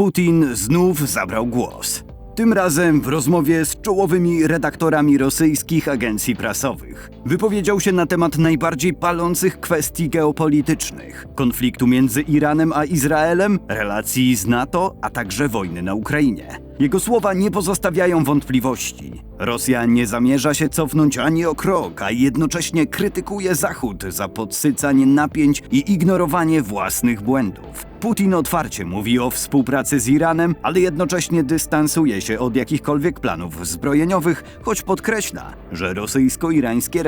Putin znów zabrał głos. Tym razem w rozmowie z czołowymi redaktorami rosyjskich agencji prasowych. Wypowiedział się na temat najbardziej palących kwestii geopolitycznych: konfliktu między Iranem a Izraelem, relacji z NATO, a także wojny na Ukrainie. Jego słowa nie pozostawiają wątpliwości. Rosja nie zamierza się cofnąć ani o krok, a jednocześnie krytykuje Zachód za podsycanie napięć i ignorowanie własnych błędów. Putin otwarcie mówi o współpracy z Iranem, ale jednocześnie dystansuje się od jakichkolwiek planów zbrojeniowych, choć podkreśla, że rosyjsko-irańskie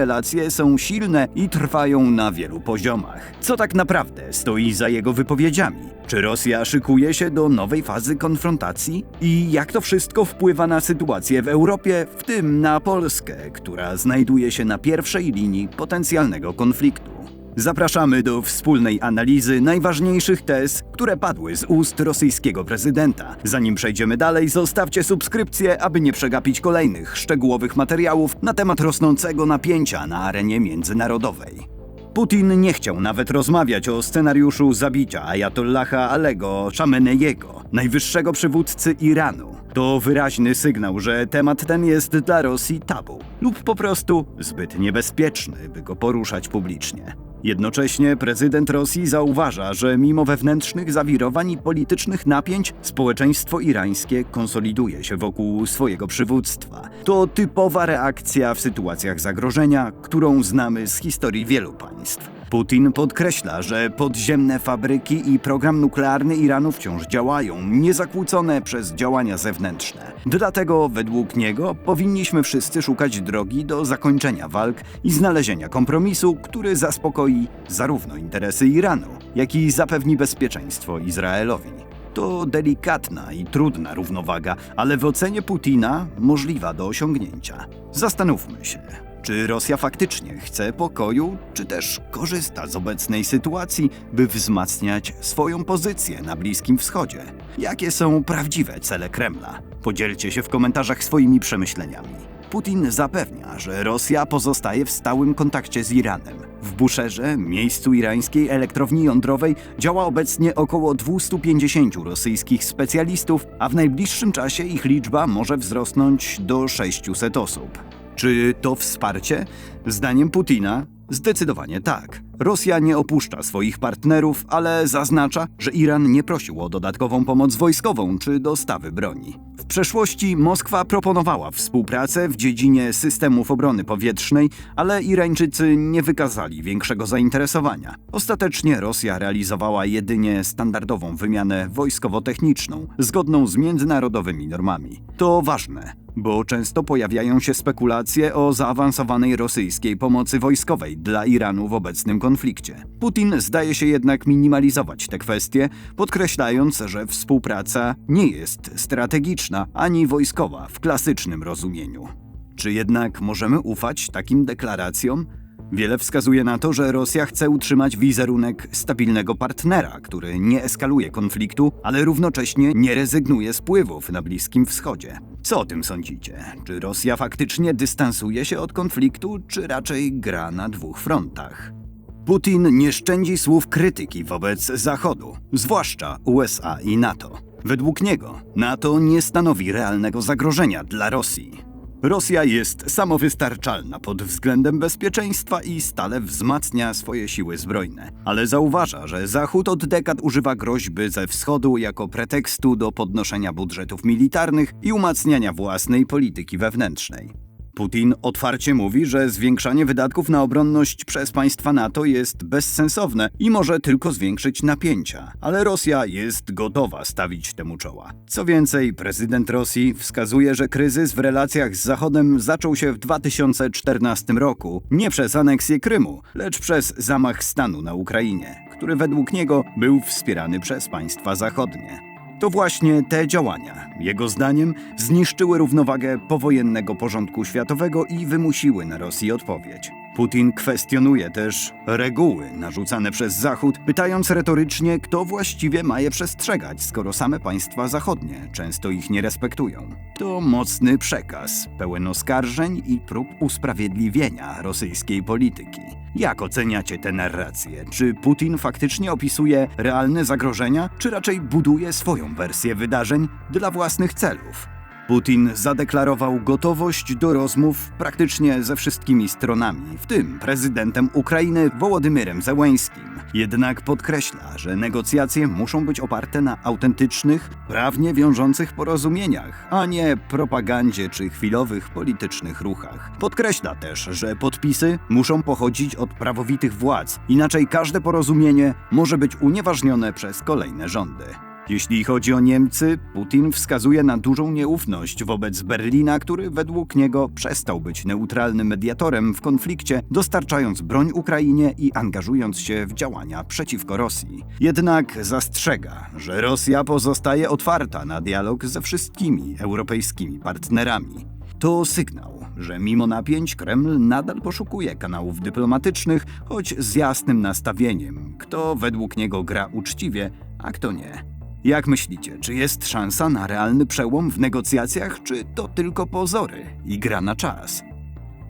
są silne i trwają na wielu poziomach. Co tak naprawdę stoi za jego wypowiedziami? Czy Rosja szykuje się do nowej fazy konfrontacji? I jak to wszystko wpływa na sytuację w Europie, w tym na Polskę, która znajduje się na pierwszej linii potencjalnego konfliktu? Zapraszamy do wspólnej analizy najważniejszych tez, które padły z ust rosyjskiego prezydenta. Zanim przejdziemy dalej, zostawcie subskrypcję, aby nie przegapić kolejnych szczegółowych materiałów na temat rosnącego napięcia na arenie międzynarodowej. Putin nie chciał nawet rozmawiać o scenariuszu zabicia Ayatollaha Alego Chameneiego, najwyższego przywódcy Iranu. To wyraźny sygnał, że temat ten jest dla Rosji tabu lub po prostu zbyt niebezpieczny, by go poruszać publicznie. Jednocześnie prezydent Rosji zauważa, że mimo wewnętrznych zawirowań i politycznych napięć, społeczeństwo irańskie konsoliduje się wokół swojego przywództwa. To typowa reakcja w sytuacjach zagrożenia, którą znamy z historii wielu państw. Putin podkreśla, że podziemne fabryki i program nuklearny Iranu wciąż działają, niezakłócone przez działania zewnętrzne. Dlatego, według niego, powinniśmy wszyscy szukać drogi do zakończenia walk i znalezienia kompromisu, który zaspokoi zarówno interesy Iranu, jak i zapewni bezpieczeństwo Izraelowi. To delikatna i trudna równowaga, ale w ocenie Putina możliwa do osiągnięcia. Zastanówmy się, czy Rosja faktycznie chce pokoju, czy też korzysta z obecnej sytuacji, by wzmacniać swoją pozycję na Bliskim Wschodzie? Jakie są prawdziwe cele Kremla? Podzielcie się w komentarzach swoimi przemyśleniami. Putin zapewnia, że Rosja pozostaje w stałym kontakcie z Iranem. W Buszerze, miejscu irańskiej elektrowni jądrowej, działa obecnie około 250 rosyjskich specjalistów, a w najbliższym czasie ich liczba może wzrosnąć do 600 osób. Czy to wsparcie? Zdaniem Putina zdecydowanie tak. Rosja nie opuszcza swoich partnerów, ale zaznacza, że Iran nie prosił o dodatkową pomoc wojskową czy dostawy broni. W przeszłości Moskwa proponowała współpracę w dziedzinie systemów obrony powietrznej, ale Irańczycy nie wykazali większego zainteresowania. Ostatecznie Rosja realizowała jedynie standardową wymianę wojskowo-techniczną, zgodną z międzynarodowymi normami. To ważne, bo często pojawiają się spekulacje o zaawansowanej rosyjskiej pomocy wojskowej dla Iranu w obecnym konflikcie. Putin zdaje się jednak minimalizować te kwestie, podkreślając, że współpraca nie jest strategiczna ani wojskowa w klasycznym rozumieniu. Czy jednak możemy ufać takim deklaracjom? Wiele wskazuje na to, że Rosja chce utrzymać wizerunek stabilnego partnera, który nie eskaluje konfliktu, ale równocześnie nie rezygnuje z wpływów na Bliskim Wschodzie. Co o tym sądzicie? Czy Rosja faktycznie dystansuje się od konfliktu, czy raczej gra na dwóch frontach? Putin nie szczędzi słów krytyki wobec Zachodu, zwłaszcza USA i NATO. Według niego NATO nie stanowi realnego zagrożenia dla Rosji. Rosja jest samowystarczalna pod względem bezpieczeństwa i stale wzmacnia swoje siły zbrojne. Ale zauważa, że Zachód od dekad używa groźby ze wschodu jako pretekstu do podnoszenia budżetów militarnych i umacniania własnej polityki wewnętrznej. Putin otwarcie mówi, że zwiększanie wydatków na obronność przez państwa NATO jest bezsensowne i może tylko zwiększyć napięcia, ale Rosja jest gotowa stawić temu czoła. Co więcej, prezydent Rosji wskazuje, że kryzys w relacjach z Zachodem zaczął się w 2014 roku nie przez aneksję Krymu, lecz przez zamach stanu na Ukrainie, który według niego był wspierany przez państwa zachodnie. To właśnie te działania, jego zdaniem, zniszczyły równowagę powojennego porządku światowego i wymusiły na Rosji odpowiedź. Putin kwestionuje też reguły narzucane przez Zachód, pytając retorycznie, kto właściwie ma je przestrzegać, skoro same państwa zachodnie często ich nie respektują. To mocny przekaz, pełen oskarżeń i prób usprawiedliwienia rosyjskiej polityki. Jak oceniacie tę narrację? Czy Putin faktycznie opisuje realne zagrożenia, czy raczej buduje swoją wersję wydarzeń dla własnych celów? Putin zadeklarował gotowość do rozmów praktycznie ze wszystkimi stronami, w tym prezydentem Ukrainy Wołodymyrem Zełęńskim. Jednak podkreśla, że negocjacje muszą być oparte na autentycznych, prawnie wiążących porozumieniach, a nie propagandzie czy chwilowych politycznych ruchach. Podkreśla też, że podpisy muszą pochodzić od prawowitych władz, inaczej każde porozumienie może być unieważnione przez kolejne rządy. Jeśli chodzi o Niemcy, Putin wskazuje na dużą nieufność wobec Berlina, który według niego przestał być neutralnym mediatorem w konflikcie, dostarczając broń Ukrainie i angażując się w działania przeciwko Rosji. Jednak zastrzega, że Rosja pozostaje otwarta na dialog ze wszystkimi europejskimi partnerami. To sygnał, że mimo napięć Kreml nadal poszukuje kanałów dyplomatycznych, choć z jasnym nastawieniem, kto według niego gra uczciwie, a kto nie. Jak myślicie, czy jest szansa na realny przełom w negocjacjach, czy to tylko pozory i gra na czas?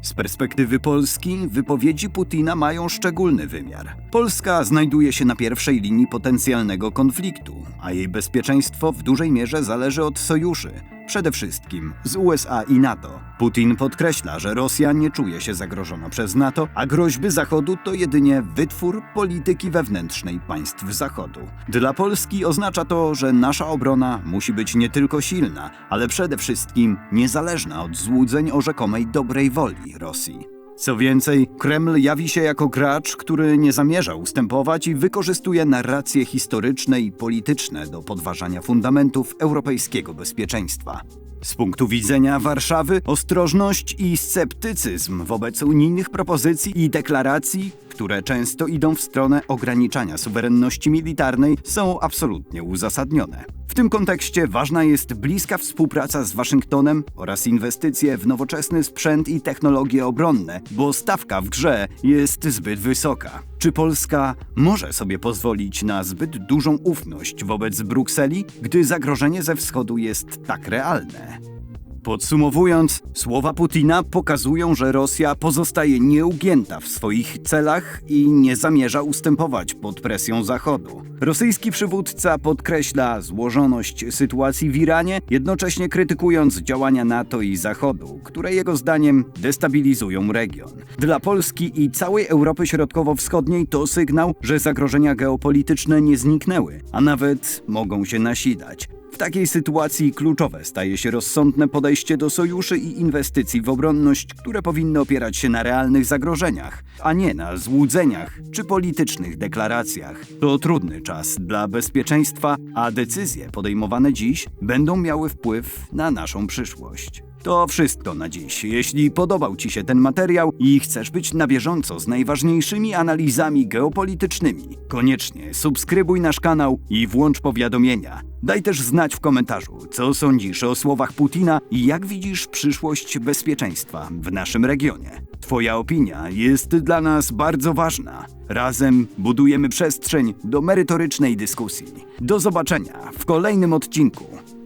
Z perspektywy Polski wypowiedzi Putina mają szczególny wymiar. Polska znajduje się na pierwszej linii potencjalnego konfliktu, a jej bezpieczeństwo w dużej mierze zależy od sojuszy, przede wszystkim z USA i NATO. Putin podkreśla, że Rosja nie czuje się zagrożona przez NATO, a groźby Zachodu to jedynie wytwór polityki wewnętrznej państw Zachodu. Dla Polski oznacza to, że nasza obrona musi być nie tylko silna, ale przede wszystkim niezależna od złudzeń o rzekomej dobrej woli Rosji. Co więcej, Kreml jawi się jako gracz, który nie zamierza ustępować i wykorzystuje narracje historyczne i polityczne do podważania fundamentów europejskiego bezpieczeństwa. Z punktu widzenia Warszawy, ostrożność i sceptycyzm wobec unijnych propozycji i deklaracji, które często idą w stronę ograniczania suwerenności militarnej, są absolutnie uzasadnione. W tym kontekście ważna jest bliska współpraca z Waszyngtonem oraz inwestycje w nowoczesny sprzęt i technologie obronne, bo stawka w grze jest zbyt wysoka. Czy Polska może sobie pozwolić na zbyt dużą ufność wobec Brukseli, gdy zagrożenie ze wschodu jest tak realne? Podsumowując, słowa Putina pokazują, że Rosja pozostaje nieugięta w swoich celach i nie zamierza ustępować pod presją Zachodu. Rosyjski przywódca podkreśla złożoność sytuacji w Iranie, jednocześnie krytykując działania NATO i Zachodu, które jego zdaniem destabilizują region. Dla Polski i całej Europy Środkowo-Wschodniej to sygnał, że zagrożenia geopolityczne nie zniknęły, a nawet mogą się nasilać. Takiej sytuacji kluczowe staje się rozsądne podejście do sojuszy i inwestycji w obronność, które powinny opierać się na realnych zagrożeniach, a nie na złudzeniach czy politycznych deklaracjach. To trudny czas dla bezpieczeństwa, a decyzje podejmowane dziś będą miały wpływ na naszą przyszłość. To wszystko na dziś. Jeśli podobał Ci się ten materiał i chcesz być na bieżąco z najważniejszymi analizami geopolitycznymi, koniecznie subskrybuj nasz kanał i włącz powiadomienia. Daj też znać w komentarzu, co sądzisz o słowach Putina i jak widzisz przyszłość bezpieczeństwa w naszym regionie. Twoja opinia jest dla nas bardzo ważna. Razem budujemy przestrzeń do merytorycznej dyskusji. Do zobaczenia w kolejnym odcinku.